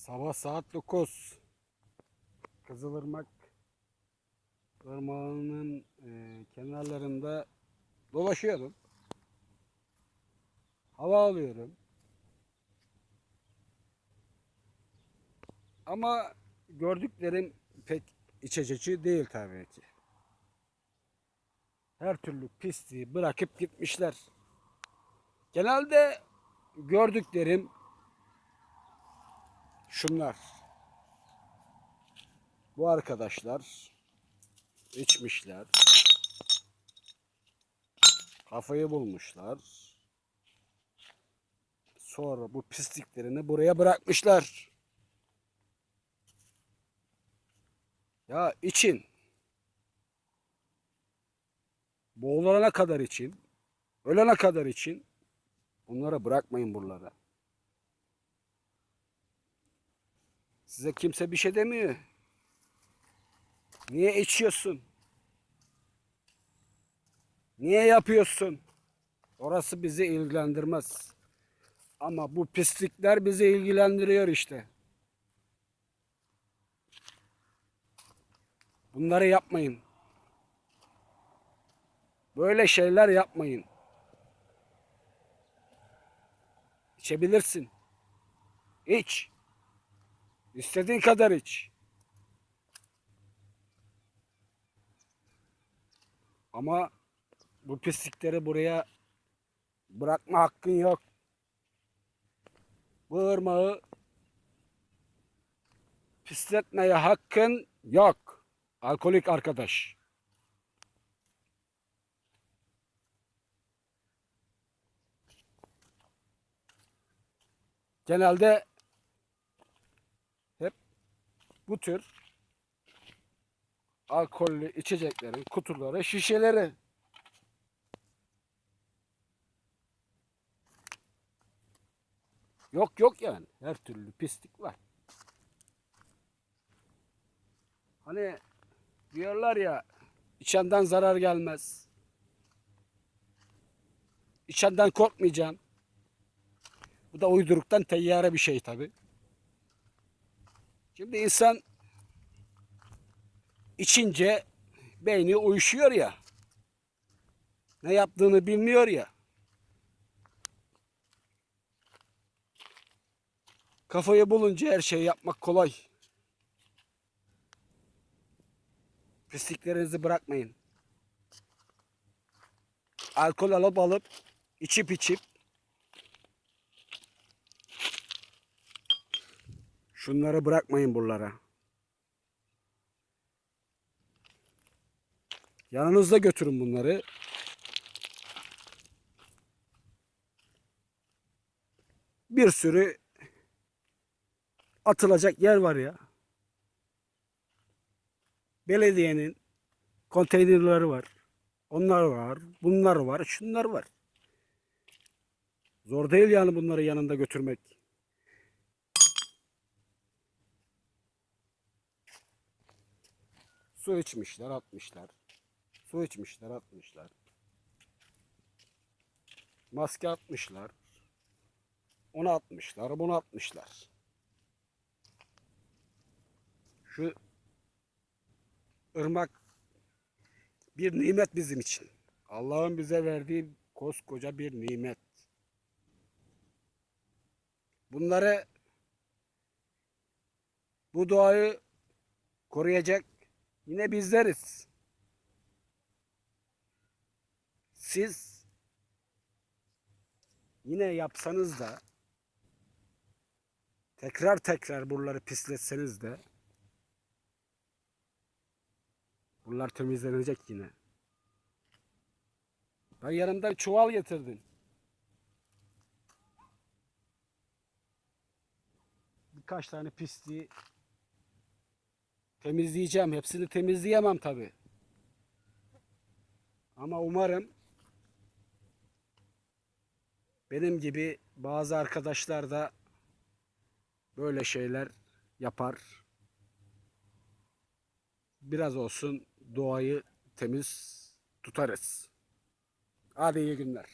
Sabah saat 9. Kızılırmak Irmağı'nın e, kenarlarında dolaşıyorum. Hava alıyorum. Ama gördüklerim pek iç açıcı değil tabii ki. Her türlü pisliği bırakıp gitmişler. Genelde gördüklerim şunlar. Bu arkadaşlar içmişler. Kafayı bulmuşlar. Sonra bu pisliklerini buraya bırakmışlar. Ya için. Boğulana kadar için. Ölene kadar için. Bunlara bırakmayın buralara. Size kimse bir şey demiyor. Niye içiyorsun? Niye yapıyorsun? Orası bizi ilgilendirmez. Ama bu pislikler bizi ilgilendiriyor işte. Bunları yapmayın. Böyle şeyler yapmayın. İçebilirsin. İç. İstediğin kadar iç. Ama bu pislikleri buraya bırakma hakkın yok. Bu ırmağı pisletmeye hakkın yok. Alkolik arkadaş. Genelde bu tür alkollü içeceklerin kutuları, şişeleri. Yok yok yani. Her türlü pislik var. Hani diyorlar ya içenden zarar gelmez. İçenden korkmayacaksın. Bu da uyduruktan teyyare bir şey tabi. Şimdi insan içince beyni uyuşuyor ya. Ne yaptığını bilmiyor ya. Kafayı bulunca her şeyi yapmak kolay. Pisliklerinizi bırakmayın. Alkol alıp alıp içip içip şunları bırakmayın buralara. Yanınızda götürün bunları. Bir sürü atılacak yer var ya. Belediyenin konteynerleri var. Onlar var. Bunlar var. Şunlar var. Zor değil yani bunları yanında götürmek. Su içmişler, atmışlar. Su içmişler, atmışlar. Maske atmışlar. Onu atmışlar, bunu atmışlar. Şu ırmak bir nimet bizim için. Allah'ın bize verdiği koskoca bir nimet. Bunları bu doğayı koruyacak yine bizleriz. Siz yine yapsanız da tekrar tekrar buraları pisletseniz de Bunlar temizlenecek yine. Ben yanımda çuval getirdim. Birkaç tane pisliği temizleyeceğim. Hepsini temizleyemem tabi. Ama umarım benim gibi bazı arkadaşlar da böyle şeyler yapar. Biraz olsun doğayı temiz tutarız. Hadi iyi günler.